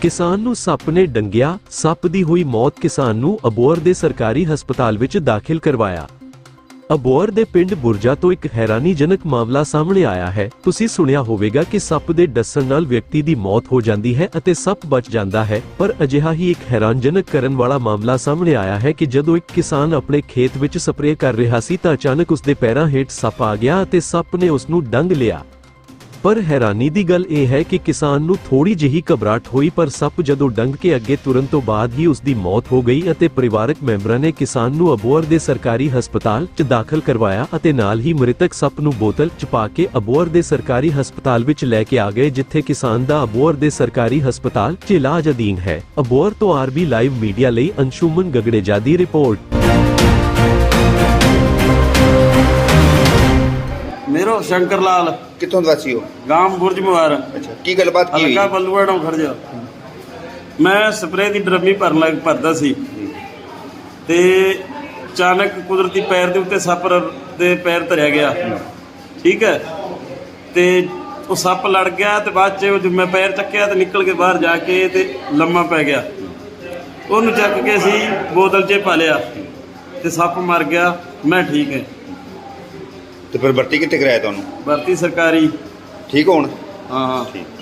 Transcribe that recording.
ਕਿਸਾਨ ਨੂੰ ਸੱਪ ਨੇ ਡੰਗਿਆ, ਸੱਪ ਦੀ ਹੋਈ ਮੌਤ ਕਿਸਾਨ ਨੂੰ ਅਬੋਹਰ ਦੇ ਸਰਕਾਰੀ ਹਸਪਤਾਲ ਵਿੱਚ ਦਾਖਲ ਕਰਵਾਇਆ। ਅਬੋਹਰ ਦੇ ਪਿੰਡ ਬੁਰਜਾ ਤੋਂ ਇੱਕ ਹੈਰਾਨੀਜਨਕ ਮਾਮਲਾ ਸਾਹਮਣੇ ਆਇਆ ਹੈ। ਤੁਸੀਂ ਸੁਣਿਆ ਹੋਵੇਗਾ ਕਿ ਸੱਪ ਦੇ ਡਸਣ ਨਾਲ ਵਿਅਕਤੀ ਦੀ ਮੌਤ ਹੋ ਜਾਂਦੀ ਹੈ ਅਤੇ ਸੱਪ ਬਚ ਜਾਂਦਾ ਹੈ, ਪਰ ਅਜਿਹਾ ਹੀ ਇੱਕ ਹੈਰਾਨਜਨਕ ਕਰਨ ਵਾਲਾ ਮਾਮਲਾ ਸਾਹਮਣੇ ਆਇਆ ਹੈ ਕਿ ਜਦੋਂ ਇੱਕ ਕਿਸਾਨ ਆਪਣੇ ਖੇਤ ਵਿੱਚ ਸਪਰੇਅ ਕਰ ਰਿਹਾ ਸੀ ਤਾਂ ਅਚਾਨਕ ਉਸ ਦੇ ਪੈਰਾਂ ਹੇਠ ਸੱਪ ਆ ਗਿਆ ਅਤੇ ਸੱਪ ਨੇ ਉਸ ਨੂੰ ਡੰਗ ਲਿਆ। ਪਰ ਹੈਰਾਨੀ ਦੀ ਗੱਲ ਇਹ ਹੈ ਕਿ ਕਿਸਾਨ ਨੂੰ ਥੋੜੀ ਜਿਹੀ ਘਬਰਾਹਟ ਹੋਈ, ਪਰ ਸੱਪ ਜਦੋਂ ਡੰਗ ਕੇ ਅੱਗੇ ਤੁਰਨ ਤੋਂ ਬਾਅਦ ਹੀ ਉਸ ਦੀ ਮੌਤ ਹੋ ਗਈ ਅਤੇ ਪਰਿਵਾਰਕ ਮੈਂਬਰਾਂ ਨੇ ਕਿਸਾਨ ਨੂੰ ਅਬੋਹਰ ਦੇ ਸਰਕਾਰੀ ਹਸਪਤਾਲ 'ਚ ਦਾਖਲ ਕਰਵਾਇਆ ਅਤੇ ਨਾਲ ਹੀ ਮ੍ਰਿਤਕ ਸੱਪ ਨੂੰ ਬੋਤਲ 'ਚ ਪਾ ਕੇ ਅਬੋਹਰ ਦੇ ਸਰਕਾਰੀ ਹਸਪਤਾਲ ਵਿੱਚ ਲੈ ਕੇ ਆ ਗਏ, ਜਿੱਥੇ ਕਿਸਾਨ ਦਾ ਅਬੋਹਰ ਦੇ ਸਰਕਾਰੀ ਹਸਪਤਾਲ 'ਚ ਇਲਾਜ ਅਧੀਨ ਹੈ। ਅਬੋਹਰ ਤੋਂ ਆਰਬੀ ਲਾਈਵ ਮੀਡੀਆ ਲਈ ਅੰਸ਼ੁਮਨ ਗਗੜੇਜਾ ਦੀ ਰਿਪੋਰਟ। ਮੇਰੋ ਸ਼ੰਕਰ ਲਾਲ ਕਿੱਥੋਂ ਦਾ ਵਾਸੀ ਹੋ ਗਾਮ ਬੁਰਜ ਮੁਬਾਰ ਅੱਛਾ ਕੀ ਗੱਲਬਾਤ ਕੀ ਹੋਈ? ਹਲਕਾ ਬੱਲੂਆੜੋਂ ਖੜ ਜਾ। ਮੈਂ ਸਪਰੇਅ ਦੀ ਡਰਮੀ ਭਰਨ ਲੱਗ ਭਰਦਾ ਸੀ। ਤੇ ਅਚਾਨਕ ਕੁਦਰਤੀ ਪੈਰ ਦੇ ਉੱਤੇ ਸੱਪ ਰ- ਦੇ ਪੈਰ ਧਰਿਆ ਗਿਆ। ਠੀਕ ਹੈ? ਤੇ ਉਹ ਸੱਪ ਲੜ ਗਿਆ ਤੇ ਬਾਅਦ ਚ ਉਹ ਜਦੋਂ ਮੈਂ ਪੈਰ ਚੱਕਿਆ ਤੇ ਨਿਕਲ ਕੇ ਬਾਹਰ ਜਾ ਕੇ ਤੇ ਲੰਮਾ ਪੈ ਗਿਆ। ਉਹਨੂੰ ਚੱਕ ਕੇ ਅਸੀਂ ਬੋਤਲ 'ਚ ਪਾ ਲਿਆ। ਤੇ ਸੱਪ ਮਰ ਗਿਆ। ਮੈਂ ਠੀਕ ਹੈ। ਤੇ ਫਿਰ ਭਰਤੀ ਕਿੱਥੇ ਕਰਾਇਆ ਤੁਹਾਨੂੰ? ਭਰਤੀ ਸਰਕਾਰੀ। ਠੀਕ ਹੋਣ? ਹਾਂ ਹਾਂ। ਠੀਕ।